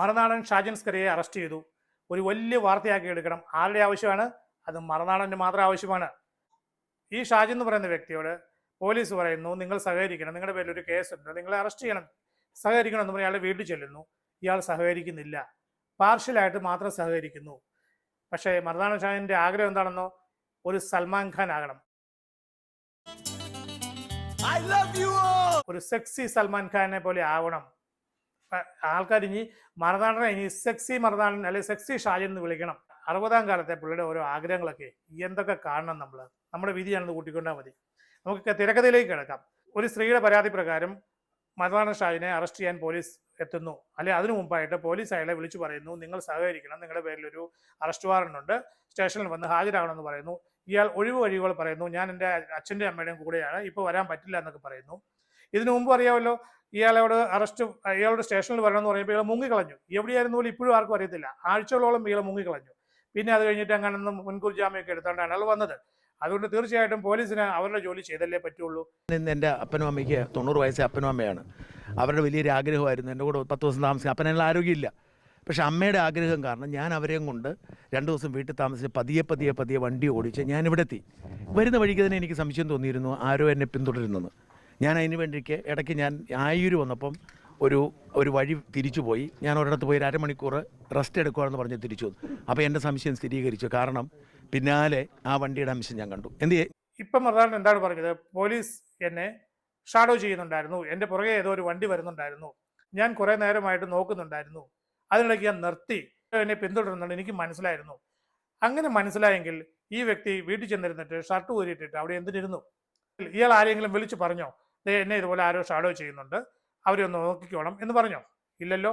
മറുനാടൻ Shajan സ്കറിയെ arrest ചെയ്തു. ഒരു വലിയ വാർത്തയാക്കി എടുക്കണം. ആരുടെ ആവശ്യമാണ്? അത് മറുനാടന്റെ മാത്രം ആവശ്യമാണ്. ഈ ഷാജൻ എന്ന് പറയുന്ന വ്യക്തിയോട് പോലീസ് പറയുന്നു നിങ്ങൾ സഹകരിക്കണം. നിങ്ങളുടെ പേരിൽ ഒരു കേസുണ്ട്. നിങ്ങളെ അറസ്റ്റ് ചെയ്യണം. സഹകരിക്കണം എന്ന് പറഞ്ഞ് അയാളെ വീട്ടിൽ ചെല്ലുന്നു. ഇയാൾ സഹകരിക്കുന്നില്ല. പാർഷ്യലായിട്ട് മാത്രം സഹകരിക്കുന്നു. പക്ഷേ മറുനാടൻ ഷാജന്റെ ആഗ്രഹം എന്താണെന്നോ ഒരു സൽമാൻ ഖാൻ ആകണം. ഒരു സെക്സി സൽമാൻ ഖാനെ പോലെ ആവണം. ആൾക്കാർ ഇനി മറുനാടനെ ഇനി സെക്സി മറുനാടൻ അല്ലെങ്കിൽ സെക്സി ഷാജൻ എന്ന് വിളിക്കണം. അറുപതാം കാലത്തെ പുള്ളിയുടെ ഓരോ ആഗ്രഹങ്ങളൊക്കെ എന്തൊക്കെ കാണണം നമ്മൾ നമ്മുടെ വിധിയാണെന്ന് കൂട്ടിക്കൊണ്ടാൽ മതി. നമുക്ക് തിരക്കഥയിലേക്ക് കിടക്കാം. ഒരു സ്ത്രീയുടെ പരാതി പ്രകാരം മറുനാടൻ ഷാജിനെ അറസ്റ്റ് ചെയ്യാൻ പോലീസ് എത്തുന്നു. അല്ലെ അതിനു മുമ്പായിട്ട് പോലീസ് അയാളെ വിളിച്ചു പറയുന്നു. നിങ്ങൾ സഹകരിക്കണം. നിങ്ങളുടെ പേരിൽ ഒരു അറസ്റ്റ് വാറണ്ട് ഉണ്ട്. സ്റ്റേഷനിൽ വന്ന് ഹാജരാകണമെന്ന് പറയുന്നു. ഇയാൾ ഒഴിവ് വഴികൾ പറയുന്നു. ഞാൻ എന്റെ അച്ഛന്റെ അമ്മയുടെയും കൂടെയാണ്. ഇപ്പോൾ വരാൻ പറ്റില്ല എന്നൊക്കെ പറയുന്നു. ഇതിനു മുമ്പ് അറിയാമല്ലോ ഇയാളോട് അറസ്റ്റ് ഇയാളുടെ സ്റ്റേഷനിൽ വരണം എന്ന് പറഞ്ഞപ്പോൾ ഇയാൾ മുങ്ങിക്കളഞ്ഞു. എവിടെയായിരുന്നു പോലും ഇപ്പോഴും ആർക്കും അറിയത്തില്ല. ആഴ്ചകളോളം ഇയാൾ മുങ്ങിക്കളഞ്ഞു. പിന്നെ അത് കഴിഞ്ഞിട്ട് അങ്ങനെ മുൻകൂർ ജാമ്യമൊക്കെ എടുത്തോണ്ടാണ് അയാൾ വന്നത്. അതുകൊണ്ട് തീർച്ചയായിട്ടും പോലീസിന് അവരുടെ ജോലി ചെയ്തല്ലേ പറ്റുള്ളൂ. ഇന്ന് എന്റെ അപ്പനും അമ്മയ്ക്ക് തൊണ്ണൂറ് വയസ്സേ അപ്പനും അമ്മയാണ്. അവരുടെ വലിയൊരു ആഗ്രഹമായിരുന്നു. എന്റെ കൂടെ പത്ത് ദിവസം താമസിക്കാൻ. അപ്പനുള്ള ആരോഗ്യമില്ല. പക്ഷേ അമ്മയുടെ ആഗ്രഹം കാരണം ഞാൻ അവരെയും കൊണ്ട് രണ്ട് ദിവസം വീട്ടിൽ താമസിച്ച് പതിയെ പതിയെ പതിയെ വണ്ടി ഓടിച്ച് ഞാൻ ഇവിടെ എത്തി വരുന്ന വഴിക്ക് തന്നെ എനിക്ക് സംശയം തോന്നിയിരുന്നു ആരോ എന്നെ പിന്തുടരുന്നെന്ന്. ഞാൻ അതിന് വേണ്ടിക്ക് ഇടയ്ക്ക് ഞാൻ ആയൂര് വന്നപ്പം ഒരു ഒരു വഴി തിരിച്ചു പോയി. ഞാൻ ഒരിടത്ത് പോയി ഒരു അരമണിക്കൂർ റെസ്റ്റ് എടുക്കുകയെന്ന് പറഞ്ഞ് തിരിച്ചു വന്നു. അപ്പോൾ എന്റെ സംശയം സ്ഥിരീകരിച്ചു. കാരണം പിന്നാലെ ആ വണ്ടിയുടെ അംശം ഞാൻ കണ്ടു. എന്ത് ഇപ്പം അതാണ് എന്താണ് പറഞ്ഞത്? പോലീസ് എന്നെ ഷാഡോ ചെയ്യുന്നുണ്ടായിരുന്നു. എന്റെ പുറകെ ഏതോ ഒരു വണ്ടി വരുന്നുണ്ടായിരുന്നു. ഞാൻ കുറേ നേരമായിട്ട് നോക്കുന്നുണ്ടായിരുന്നു. അതിനിടയ്ക്ക് ഞാൻ നിർത്തി. എന്നെ പിന്തുടരുന്നുണ്ട് എനിക്ക് മനസ്സിലായിരുന്നു. അങ്ങനെ മനസ്സിലായെങ്കിൽ ഈ വ്യക്തി വീട്ടിൽ ചെന്നിരുന്നിട്ട് ഷർട്ട് ഊരിയിട്ടിട്ട് അവിടെ എന്തിനിരുന്നു? ഇയാൾ ആരെങ്കിലും വിളിച്ചു പറഞ്ഞോ? എന്നെ ഇതുപോലെ ആരോ ഷാഡോ ചെയ്യുന്നുണ്ട്. അവരൊന്ന് നോക്കിക്കോണം എന്ന് പറഞ്ഞോ? ഇല്ലല്ലോ?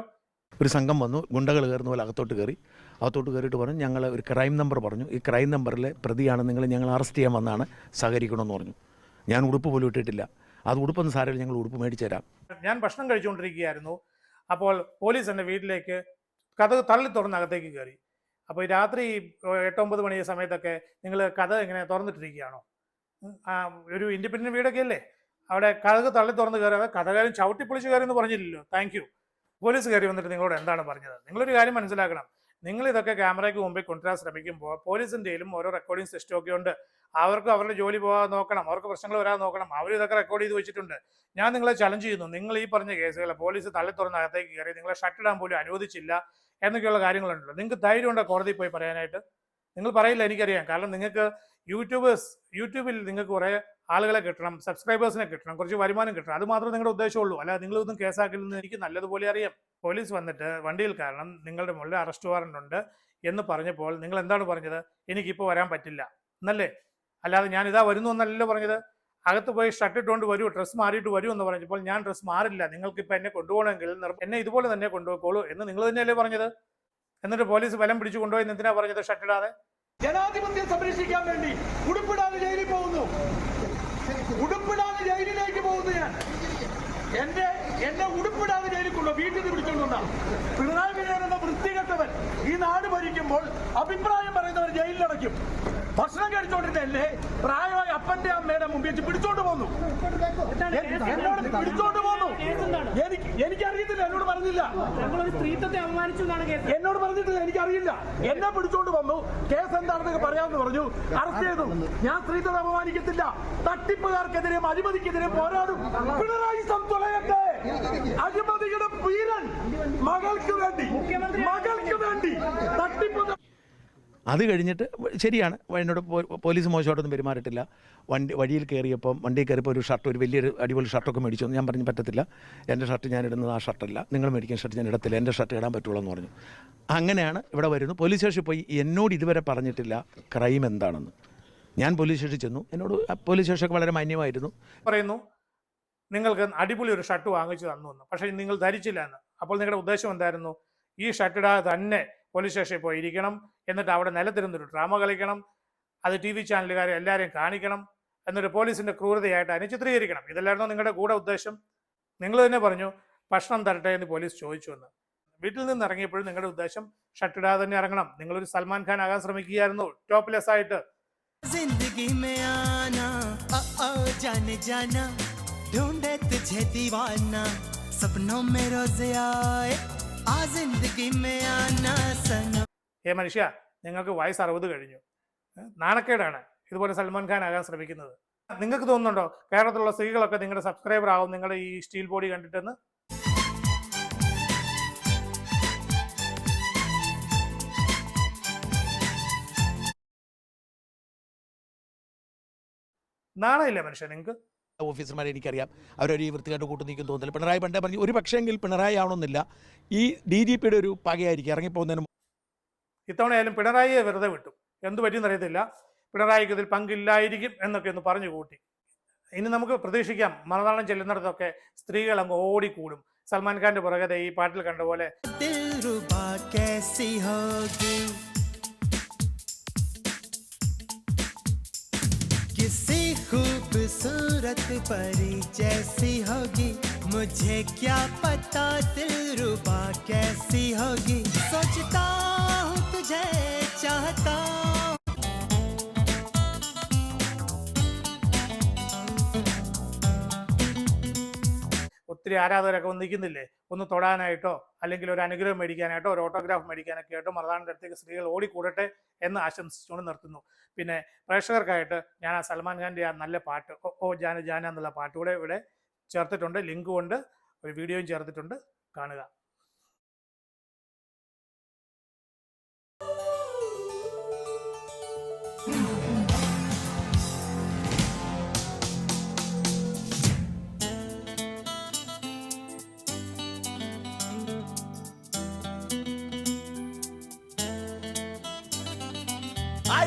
ഒരു സംഘം വന്നു ഗുണ്ടകൾ കയറുന്ന പോലെ അകത്തോട്ട് കയറി. അകത്തോട്ട് കയറിയിട്ട് പറഞ്ഞു ഞങ്ങൾ ഒരു ക്രൈം നമ്പർ പറഞ്ഞു. ഈ ക്രൈം നമ്പറിലെ പ്രതിയാണ് നിങ്ങൾ ഞങ്ങൾ അറസ്റ്റ് ചെയ്യാൻ വന്നാണ് സഹകരിക്കണമെന്ന് പറഞ്ഞു. ഞാൻ ഉടുപ്പ് പോലും ഇട്ടിട്ടില്ല. അത് ഉടുപ്പെന്ന് സാരമില്ല ഞങ്ങൾ ഉടുപ്പ് മേടിച്ചു തരാം. ഞാൻ ഭക്ഷണം കഴിച്ചുകൊണ്ടിരിക്കുകയായിരുന്നു. അപ്പോൾ പോലീസ് എന്റെ വീട്ടിലേക്ക് കഥ തള്ളി തുറന്ന് അകത്തേക്ക് കയറി. അപ്പോൾ ഈ രാത്രി എട്ടൊമ്പത് മണി സമയത്തൊക്കെ നിങ്ങൾ കഥ ഇങ്ങനെ തുറന്നിട്ടിരിക്കുകയാണോ? ഒരു ഇൻഡിപെൻഡന്റ് വീടൊക്കെ അല്ലേ? അവിടെ കഴക് തള്ളി തുറന്ന് കയറാതെ കഥകാരൻ ചവിട്ടി പൊളിച്ച് കയറി എന്ന് പറഞ്ഞില്ലല്ലോ. താങ്ക് യു പോലീസ് കയറി വന്നിട്ട് നിങ്ങളോട് എന്താണ് പറഞ്ഞത്? നിങ്ങളൊരു കാര്യം മനസ്സിലാക്കണം. നിങ്ങൾ ഇതൊക്കെ ക്യാമറയ്ക്ക് മുമ്പിൽ കൊണ്ടുവരാൻ ശ്രമിക്കുമ്പോൾ പോലീസിന്റെയിലും ഓരോ റെക്കോർഡിംഗ് സിസ്റ്റം ഒക്കെ ഉണ്ട്. അവർക്ക് അവരുടെ ജോലി പോകാൻ നോക്കണം. അവർക്ക് പ്രശ്നങ്ങൾ വരാൻ നോക്കണം. അവർ ഇതൊക്കെ റെക്കോർഡ് ചെയ്ത് വെച്ചിട്ടുണ്ട്. ഞാൻ നിങ്ങളെ ചലഞ്ച് ചെയ്യുന്നു. നിങ്ങൾ ഈ പറഞ്ഞ കേസുകൾ പോലീസ് തള്ളി തുറന്ന് അകത്തേക്ക് കയറി നിങ്ങളെ ഷട്ടിടാൻ പോലും അനുവദിച്ചില്ല എന്നൊക്കെയുള്ള കാര്യങ്ങളുണ്ടല്ലോ. നിങ്ങൾക്ക് ധൈര്യമുണ്ടോ കോടതിയിൽ പോയി പറയാനായിട്ട്? നിങ്ങൾ പറയില്ല എനിക്കറിയാം. കാരണം നിങ്ങൾക്ക് യൂട്യൂബേഴ്സ് യൂട്യൂബിൽ നിങ്ങൾക്ക് കുറേ ആളുകളെ കിട്ടണം സബ്സ്ക്രൈബേഴ്സിനെ കിട്ടണം കുറച്ച് വരുമാനം കിട്ടണം. അത് മാത്രമേ നിങ്ങളുടെ ഉദ്ദേശമുള്ളൂ. അല്ല നിങ്ങളൊന്നും കേസാക്കില്ലെന്ന് എനിക്ക് നല്ലതുപോലെ അറിയാം. പോലീസ് വന്നിട്ട് വണ്ടിയിൽ കാരണം നിങ്ങളുടെ മുകളിൽ അറസ്റ്റ് വാറണ്ട് ഉണ്ട് എന്ന് പറഞ്ഞപ്പോൾ നിങ്ങൾ എന്താണ് പറഞ്ഞത്? എനിക്കിപ്പോൾ വരാൻ പറ്റില്ല. എന്നല്ലേ? അല്ലാതെ ഞാൻ ഇതാ വരുന്നു എന്നല്ലല്ലോ പറഞ്ഞത്. അകത്ത് പോയി ഷർട്ട് ഇട്ടുകൊണ്ട് വരൂ ഡ്രസ്സ് മാറിയിട്ട് വരൂ എന്ന് പറഞ്ഞപ്പോൾ ഞാൻ ഡ്രസ്സ് മാറില്ല. നിങ്ങൾക്ക് ഇപ്പം എന്നെ കൊണ്ടുപോകണമെങ്കിൽ എന്നെ ഇതുപോലെ തന്നെ കൊണ്ടുപോയിക്കോളൂ എന്ന് നിങ്ങൾ തന്നെയല്ലേ പറഞ്ഞത്? എന്നിട്ട് പോലീസ് ബലം പിടിച്ചു കൊണ്ടുപോയി എന്തിനാ പറഞ്ഞത് ഷർട്ടിടാതെ ജനാധിപത്യം സംരക്ഷിക്കാൻ വേണ്ടി ഉടുപ്പിടാതെ ജയിലിൽ പോകുന്നു. ഉടുപ്പിടാതെ ജയിലിലേക്ക് പോകുന്നു ഞാൻ എന്റെ എന്നെ ഉടുപ്പിടാതെ ജയിലിക്കുള്ളൂ വീട്ടിൽ നിന്ന് പിടിച്ചോണ്ടാ പിണറായി വിജയൻ എന്ന വൃത്തികെട്ടവൻ ഈ നാട് ഭരിക്കുമ്പോൾ അഭിപ്രായം പറയുന്നവർ ജയിലിലടയ്ക്കും. ഭക്ഷണം കഴിച്ചോണ്ടിരുന്നല്ലേ പ്രായമായ അപ്പന്റെ അമ്മയുടെ മുമ്പിൽ പിടിച്ചോണ്ട് പോന്നു. എന്നോട് പിടിച്ചോണ്ട് ഞങ്ങളൊരു സ്ത്രീത്വത്തെ അപമാനിച്ചു എന്നോട് പറഞ്ഞിട്ടില്ല എനിക്കറിയില്ല. എന്നെ പിടിച്ചോണ്ട് വന്നു. കേസ് എന്താണെന്നൊക്കെ പറയാമെന്ന് പറഞ്ഞു. അറസ്റ്റ് ചെയ്തു. ഞാൻ സ്ത്രീത്വത്തെ അപമാനിക്കത്തില്ല. തട്ടിപ്പുകാർക്കെതിരെയും അഴിമതിക്കെതിരെയും പോരാടും. പിണറായി സംതുളയട്ടെ അഴിമതിയുടെ വീരൻ മകൾക്ക് വേണ്ടി തട്ടിപ്പ് അത് കഴിഞ്ഞിട്ട് ശരിയാണ്. എന്നോട് പോലീസ് മോശമായിട്ടൊന്നും പെരുമാറിയിട്ടില്ല. വണ്ടി വഴിയിൽ കയറിയപ്പം വണ്ടി കയറിയപ്പോൾ ഒരു ഷർട്ട് ഒരു വലിയൊരു അടിപൊളി ഷർട്ടൊക്കെ മേടിച്ചു. ഞാൻ പറഞ്ഞു പറ്റത്തില്ല. എന്റെ ഷർട്ട് ഞാൻ ഇടുന്നത് ആ ഷർട്ടല്ല. നിങ്ങൾ മേടിക്കുന്ന ഷർട്ട് ഞാൻ ഇടത്തില്ല. എന്റെ ഷർട്ട് ഇടാൻ പറ്റുള്ളൂ എന്ന് പറഞ്ഞു. അങ്ങനെയാണ് ഇവിടെ വരുന്നു. പോലീസ് സ്റ്റേഷനിൽ പോയി എന്നോട് ഇതുവരെ പറഞ്ഞിട്ടില്ല ക്രൈം എന്താണെന്ന്. ഞാൻ പോലീസ് സ്റ്റേഷനിൽ ചെന്നു. എന്നോട് പോലീസ് സ്റ്റേഷനൊക്കെ വളരെ മാന്യമായിരുന്നു. പറയുന്നു നിങ്ങൾക്ക് അടിപൊളി ഒരു ഷർട്ട് വാങ്ങിച്ചു തന്നു പക്ഷേ നിങ്ങൾ ധരിച്ചില്ല എന്ന്. അപ്പോൾ നിങ്ങളുടെ ഉദ്ദേശം എന്തായിരുന്നു? ഈ ഷർട്ടിടാതെ തന്നെ പോലീസ് സ്റ്റേഷനിൽ പോയി ഇരിക്കണം എന്നിട്ട് അവിടെ നിലത്തിരുന്നൊരു ഡ്രാമ കളിക്കണം. അത് ടി വി ചാനലുകാരെ എല്ലാവരെയും കാണിക്കണം. എന്നൊരു പോലീസിന്റെ ക്രൂരതയായിട്ട് അതിനെ ചിത്രീകരിക്കണം. ഇതെല്ലായിരുന്നു നിങ്ങളുടെ കൂടെ ഉദ്ദേശം? നിങ്ങൾ തന്നെ പറഞ്ഞു ഭക്ഷണം തരട്ടെ എന്ന് പോലീസ് ചോദിച്ചു എന്ന്. വീട്ടിൽ നിന്ന് ഇറങ്ങിയപ്പോഴും നിങ്ങളുടെ ഉദ്ദേശം ഷട്ടിടാതെ തന്നെ ഇറങ്ങണം. നിങ്ങളൊരു സൽമാൻ ഖാൻ ആകാൻ ശ്രമിക്കുകയായിരുന്നു. ടോപ്പ്ലെസ് ആയിട്ട്. സപ്നോ മേ ഏ മനുഷ്യ നിങ്ങൾക്ക് വയസ്സ് അറുപത് കഴിഞ്ഞു. നാണക്കേടാണ്. ഇതുപോലെ സൽമാൻ ഖാൻ ആകാൻ ശ്രമിക്കുന്നത്. നിങ്ങൾക്ക് തോന്നുന്നുണ്ടോ? കേരളത്തിലുള്ള സ്ത്രീകളൊക്കെ നിങ്ങളുടെ സബ്സ്ക്രൈബർ ആവും നിങ്ങളുടെ ഈ സ്റ്റീൽ ബോഡി കണ്ടിട്ടെന്ന്? നാണമില്ല മനുഷ്യ നിങ്ങൾക്ക്? ഓഫീസർമാരെ എനിക്കറിയാം. അവരൊരു ഈ വൃത്തികെട്ട് കൂട്ടു നീക്കും തോന്നില്ല പിണറായി പണ്ടേ പറഞ്ഞു ഒരു പക്ഷേങ്കിൽ പിണറായി ആവണമെന്നില്ല. ഈ ഡി ജി പിയുടെ ഒരു പകയായിരിക്കും ഇറങ്ങിപ്പോകുന്നതിന് ഇത്തവണയായാലും പിണറായിയെ വെറുതെ വിട്ടു. എന്ത് പറ്റിയെന്നറിയത്തില്ല പിണറായിക്ക് ഇതിൽ പങ്കില്ലായിരിക്കും എന്നൊക്കെ ഒന്ന് പറഞ്ഞു കൂട്ടി. ഇനി നമുക്ക് പ്രതീക്ഷിക്കാം മലനാടൻ ചെല്ലുന്നിടത്തൊക്കെ സ്ത്രീകൾ അങ്ങ് ഓടിക്കൂടും. സൽമാൻ ഖാന്റെ പുറകെ ഈ പാട്ടിൽ കണ്ട പോലെ. कैसी खूबसूरत परी जैसी होगी। मुझे क्या पता दिलरुबा कैसी होगी। सोचता हूँ तुझे, चाहता ഒത്തിരി ആരാധകരൊക്കെ നിൽക്കുന്നില്ലേ? ഒന്ന് തൊടാനായിട്ടോ അല്ലെങ്കിൽ ഒരു അനുഗ്രഹം മേടിക്കാനായിട്ടോ ഒരു ഓട്ടോഗ്രാഫ് മേടിക്കാനൊക്കെ ആയിട്ടോ മറുതാണ്ട് അടുത്തേക്ക് സ്ത്രീകൾ ഓടിക്കൂടട്ടെ എന്ന് ആശംസിച്ചുകൊണ്ട് നിർത്തുന്നു. പിന്നെ പ്രേക്ഷകർക്കായിട്ട് ഞാൻ ആ സൽമാൻ ഖാന്റെ ആ നല്ല പാട്ട് ഓ ജാന ജാന എന്നുള്ള പാട്ടുകൂടെ ഇവിടെ ചേർത്തിട്ടുണ്ട്. ലിങ്ക് കൊണ്ട് ഒരു വീഡിയോയും ചേർത്തിട്ടുണ്ട്. കാണുക.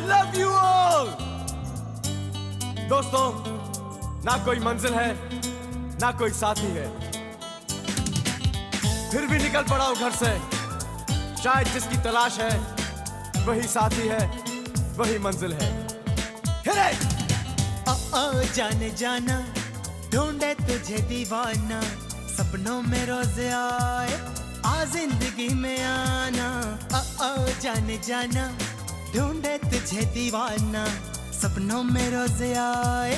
आई लव यू ऑल दोस्तों, ना कोई मंजिल है, ना कोई साथी है। फिर भी निकल पड़ा हूँ घर से। शायद जिसकी तलाश है, वही साथी है, वही मंजिल है। हिरे जाने जाना, ढूंढे तुझे दीवाना। सपनों में रोज आए आ ज़िंदगी में आना। ओ जाने जाना। ढूंढे तुझे दीवाना सपनों में रोज आए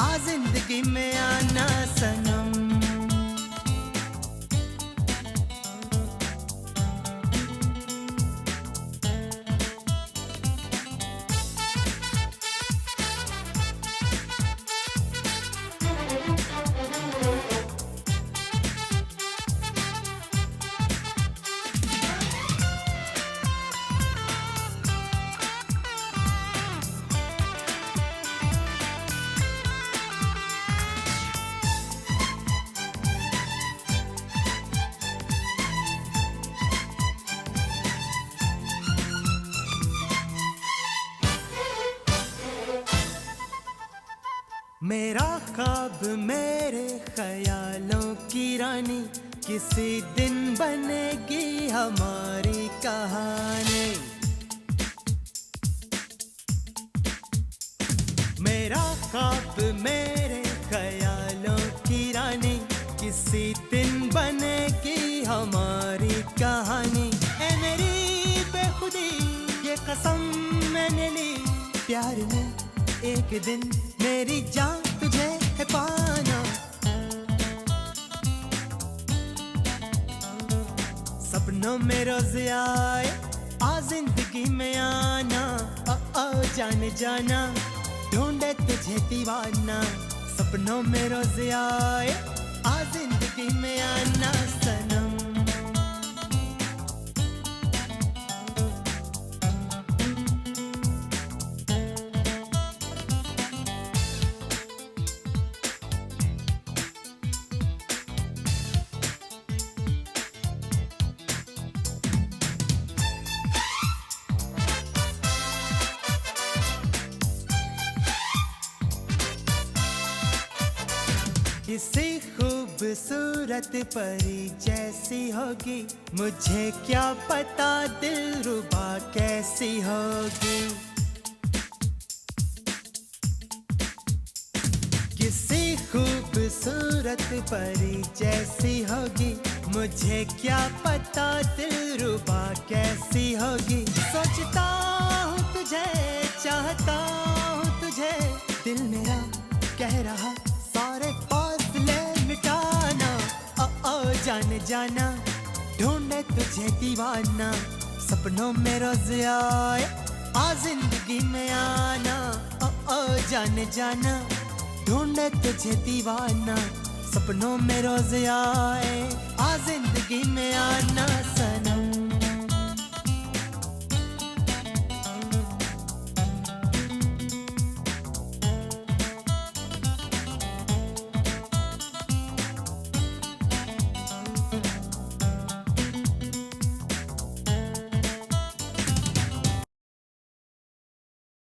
आ जिंदगी में आना सनम मेरा ख्वाब मेरे ख्यालों की रानी, किसी दिन बनेगी हमारी कहानी। मेरा ख्वाब मेरे ख्यालों की रानी, किसी दिन बनेगी हमारी कहानी। ए मेरी बेखुदी, ये कसम मैंने ली, प्यार में एक दिन मेरी जान तुझे है पाना। सपनों में रोज आए आ ज़िंदगी में आना। ओ ओ जाने जाना, ढूंढे तुझे दीवाना। सपनों में रोज आए किसी खूबसूरत परी जैसी होगी? मुझे क्या पता दिल रुबा कैसी होगी? किसी खूबसूरत परी जैसी होगी? मुझे क्या पता दिल रुबा कैसी होगी? सोचता हूँ तुझे, चाहता हूँ तुझे। दिल मेरा कह रहा जाने जाना, ढूंढे तुझे दीवाना, सपनों में रोज आए आ ज़िंदगी में आना। ओ ओ जाने जाना, ढूंढे तुझे दीवाना, सपनों में रोज आए आ ज़िंदगी में आना। सनम